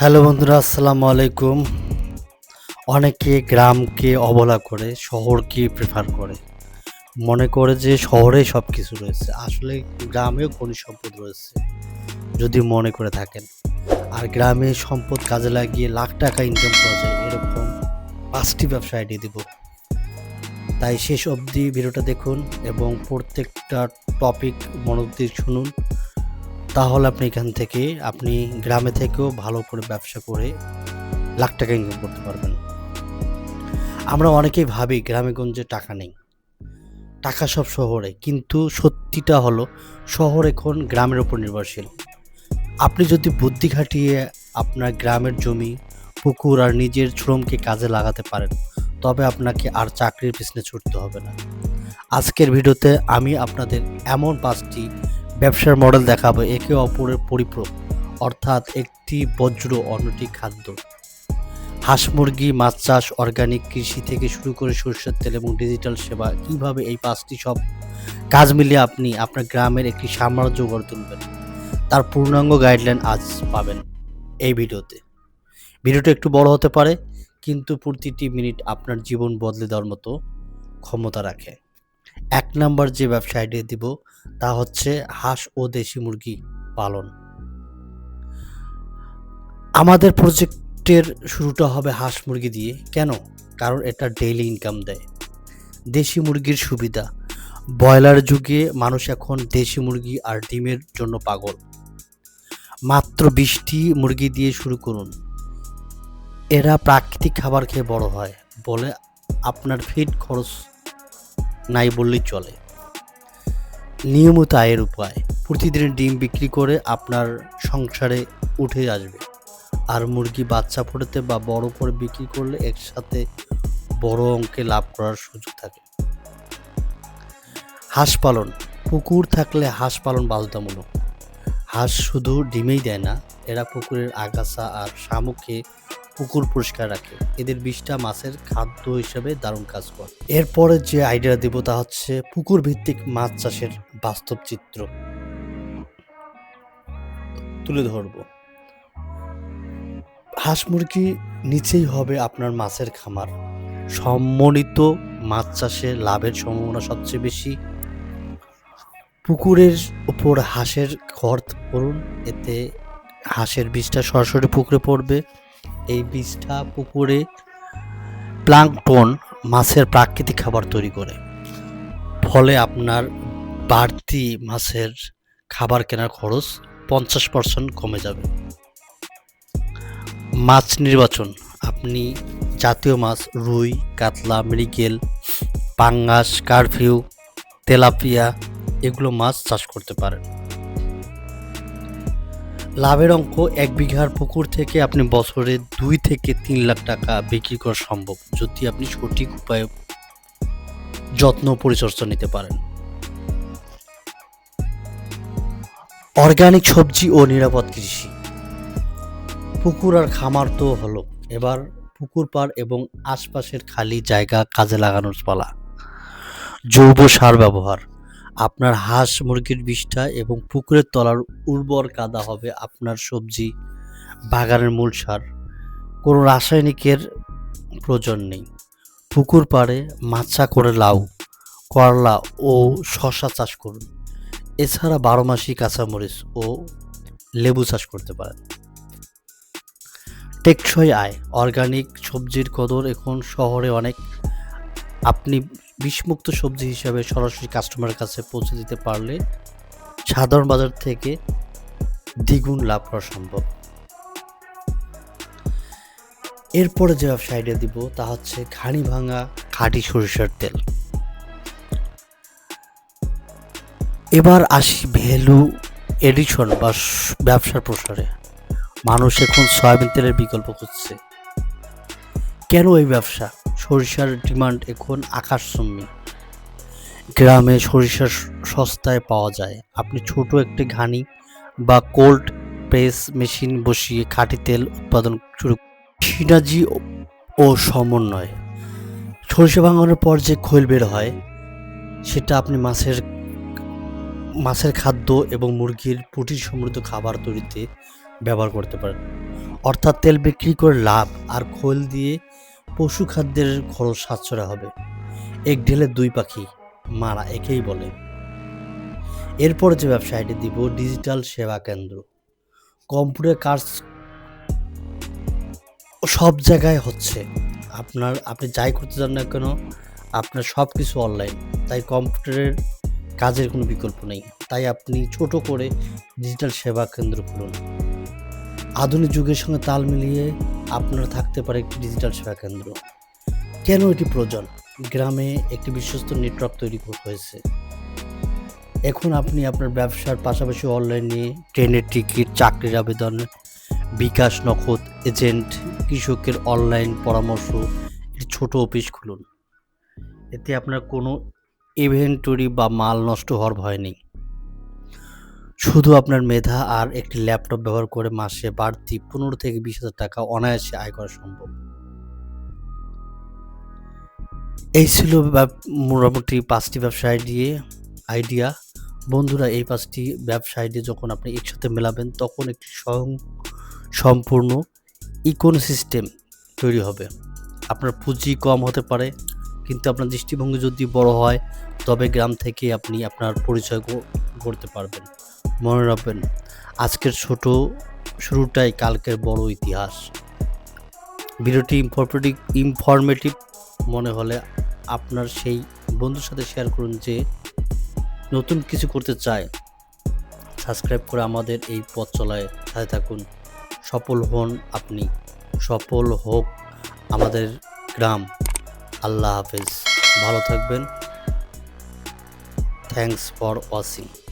Hello বন্ধুরা, আসসালামু আলাইকুম। অনেকে গ্রামকে অবহেলা করে, শহরকে প্রেফার করে। মনে করে যে শহরে সব কিছু রয়েছে। আসলে গ্রামেও খনিজ সম্পদ রয়েছে, যদি মনে করে থাকেন। আর গ্রামে সম্পদ কাজে লাগিয়ে লাখ টাকা ইনকাম করা যায়, এরকম পাঁচটি ব্যবসা আইডিয়া দিব। তাই শেষ অবধি ভিডিওটা দেখুন এবং প্রত্যেকটা টপিক মনোযোগ দিয়ে শুনুন। তাহলে আপনি এখান থেকে, আপনি গ্রামে থেকেও ভালো করে ব্যবসা করে লাখ টাকা ইনকাম করতে পারবেন। আমরা অনেকেই ভাবি গ্রামে গঞ্জে টাকা নেই। টাকা সব শহরে, কিন্তু সত্যিটা হলো শহর এখন গ্রামের উপর নির্ভরশীল। আপনি যদি বুদ্ধি খাটিয়ে আপনার গ্রামের জমি, পুকুর আর নিজের শ্রমকে কাজে লাগাতে পারেন, তবে আপনাকে আর চাকরির পিছনে ছুটতে হবে না। আজকের ভিডিওতে আমি আপনাদের এমন পাঁচটি ব্যবসার মডেল দেখাবো, একে অপরের পরিপূরক, অর্থাৎ একটি বজ্র অন্যটি খাদ্য। হাঁস মুরগি, মাছ চাষ অর্গানিক কৃষি থেকে শুরু করে সরষের তেল এবং ডিজিটাল সেবা, কীভাবে এই পাঁচটি সব কাজ মিলিয়ে আপনি আপনার গ্রামের একটি সাম্রাজ্য গড়ে তুলবেন, তার পূর্ণাঙ্গ গাইডলাইন আজ পাবেন এই ভিডিওতে। ভিডিওটা একটু বড় হতে পারে, কিন্তু প্রতিটি মিনিট আপনার জীবন বদলে দেওয়ার মতো ক্ষমতা রাখে। এক নাম্বার যে ব্যবসা আইডিয়া দিব, তা হচ্ছে হাঁস ও দেশি মুরগি পালন। আমাদের প্রজেক্টের শুরুটা হবে হাঁস মুরগি দিয়ে। কেন? কারণ এটা ডেইলি ইনকাম দেয়। দেশি মুরগির সুবিধা। ব্রয়লার যুগে মানুষ এখন দেশি মুরগি আর ডিমের জন্য পাগল। মাত্র বিশটি মুরগি দিয়ে শুরু করুন। এরা প্রাকৃতিক খাবার খেয়ে বড় হয় বলে আপনার ফিড খরচ নাই বললেই চলে। নিয়মিত আয়ের উপায় প্রতিদিন ডিম বিক্রি করে আপনার সংসারে উঠে আসবে। আর মুরগি বাচ্চা ফোটাতে বা বড় করে বিক্রি করলে একসাথে বড় অঙ্কে লাভ করার সুযোগ থাকে। হাঁস পালন, পুকুর থাকলে হাঁস পালন বাধ্যতামূলক। হাঁস শুধু ডিমেই দেয় না, এরা পুকুরের আগাছা আর শামুককে পুকুর পরিষ্কার রাখে। এদের বিষটা মাছের খাদ্য হিসেবে দারুণ কাজ করে। এরপরে যে আইডিয়া দেব তা হচ্ছে পুকুর ভিত্তিক মাছ চাষের বাস্তব চিত্র। তুলে ধরব। হাঁস মুরগি নিচেই হবে আপনার মাছের খামার। সম্মানিত মাছ চাষে লাভের সম্ভাবনা সবচেয়ে বেশি। পুকুরের উপর হাঁসের ঘর করুন এতে হাঁসের বীজটা সরাসরি পুকুরে পড়বে। এই বীজটা পুকুরে প্লাঙ্কটন মাছের প্রাকৃতিক খাবার তৈরি করে। ফলে আপনার বাড়তি মাছের খাবার কেনার খরচ পঞ্চাশ পার্সেন্ট কমে যাবে। মাছ নির্বাচন। আপনি জাতীয় মাছ, রুই, কাতলা, মৃগেল, পাঙ্গাস, কারফিউ, তেলাপিয়া, এগুলো মাছ চাষ করতে পারেন। লাভের অঙ্ক এক বিঘার পুকুর থেকে আপনি বছরে দুই থেকে তিন লাখ টাকা বিক্রি করা সম্ভব, যদি আপনি সঠিক উপায়ে যত্ন পরিচর্যা নিতে পারেন। অর্গানিক সবজি ও নিরাপদ কৃষি। পুকুর আর খামার তো হলো। এবার পুকুর পাড় এবং আশপাশের খালি জায়গা কাজে লাগানোর পালা। জৈব সার ব্যবহার। আপনার হাঁস মুরগির বিষটা এবং পুকুরের তলার উর্বর কাদা হবে আপনার সবজি, বাগানের মূল সার। কোনো রাসায়নিকের প্রয়োজন নেই। পুকুর পাড়ে মাছা করে লাউ, করলা ও শশা চাষ করুন। এছাড়া বারো মাসি কাঁচামরিচ ও লেবু চাষ করতে পারেন। টেকসই আয়, অর্গানিক সবজির কদর এখন শহরে অনেক। আপনি বিষমুক্ত সবজি হিসাবে সরাসরি কাস্টমারের কাছে পৌঁছে দিতে পারলে সাধারণ বাজার থেকে দ্বিগুণ লাভ করা সম্ভব। এরপরে যে ব্যবসা আইডিয়া দিব তা হচ্ছে ঘানি ভাঙা খাঁটি সরিষার তেল। এবার আসি ভ্যালু এডিশন বা ব্যবসার প্রসারে। মানুষ এখন সয়াবিন তেলের বিকল্প খুঁজছে। কেন এই ব্যবসা? সরিষার ডিমান্ড এখন আকাশচুম্বী। গ্রামে সরিষা সস্তায় পাওয়া যায়। আপনি ছোট একটি ঘানি বা কোল্ড প্রেস মেশিন বসিয়ে খাঁটি তেল উৎপাদন শুরু সিনাজি ও- সমন্বয়। সরিষা ভাঙানোর পর যে খৈল বের হয়, সেটা আপনি মাছের মাছের খাদ্য এবং মুরগির প্রোটিন সমৃদ্ধ খাবার তৈরিতে ব্যবহার করতে পারেন। অর্থাৎ তেল বিক্রি করে লাভ আর খোল দিয়ে পশু খাদ্যের খরচ সাশ্রয় হবে। এক ঢেলে দুই পাখি, মারা একেই বলে। এরপর যে ব্যবসায়টি দিব, ডিজিটাল সেবা কেন্দ্র। কম্পিউটার কাজ সব জায়গায় হচ্ছে। আপনার, আপনি যাই করতে চান না কেন, আপনার সব কিছু অনলাইন তাই কম্পিউটারের কাজের কোনো বিকল্প নেই। তাই আপনি ছোট করে ডিজিটাল সেবা কেন্দ্র খুলুন। আধুনিক যুগের সঙ্গে তাল মিলিয়ে আপনার থাকতে পারে একটি ডিজিটাল সেবা কেন্দ্র। কেন এটি প্রয়োজন? গ্রামে একটি বিশ্বস্ত নেটওয়ার্ক তৈরি হয়েছে। এখন আপনি আপনার ব্যবসার পাশাপাশি অনলাইনে ট্রেনের টিকিট, চাকরির আবেদন, বিকাশ নগদ এজেন্ট কৃষকের অনলাইন পরামর্শ, একটি ছোট অফিস খুলুন। এতে আপনার কোনো ইনভেন্টরি বা মাল নষ্ট হওয়ার ভয় নেই। শুধু আপনার মেধা আর একটি ল্যাপটপ ব্যবহার করে মাসে বাড়তি পনেরো থেকে বিশ হাজার টাকা অনায়াসে আয় করা সম্ভব। এই ছিল মোটামুটি পাঁচটি ব্যবসা আইডিয়ে আইডিয়া বন্ধুরা, এই পাঁচটি ব্যবসা আইডিয়া যখন আপনি একসাথে মেলাবেন, তখন একটি স্বয়ং সম্পূর্ণ ইকোনো সিস্টেম তৈরি হবে। আপনার পুঁজি কম হতে পারে, কিন্তু আপনার দৃষ্টিভঙ্গি যদি বড় হয়, তবে গ্রাম থেকে আপনি আপনার পরিচয় গড়তে পারবেন। মনে রাখবেন, আজকের ছোট শুরুটাই কালকের বড় ইতিহাস। ভিডিওটি ইনফরমেটিভ ইনফরমেটিভ মনে হলে আপনার সেই বন্ধুর সাথে শেয়ার করুন যে নতুন কিছু করতে চায়, সাবস্ক্রাইব করে আমাদের এই পথ চলায় সাথে থাকুন। সফল হন আপনি, সফল হোক আমাদের গ্রাম। আল্লাহ হাফেজ। ভালো থাকবেন। Thanks for watching.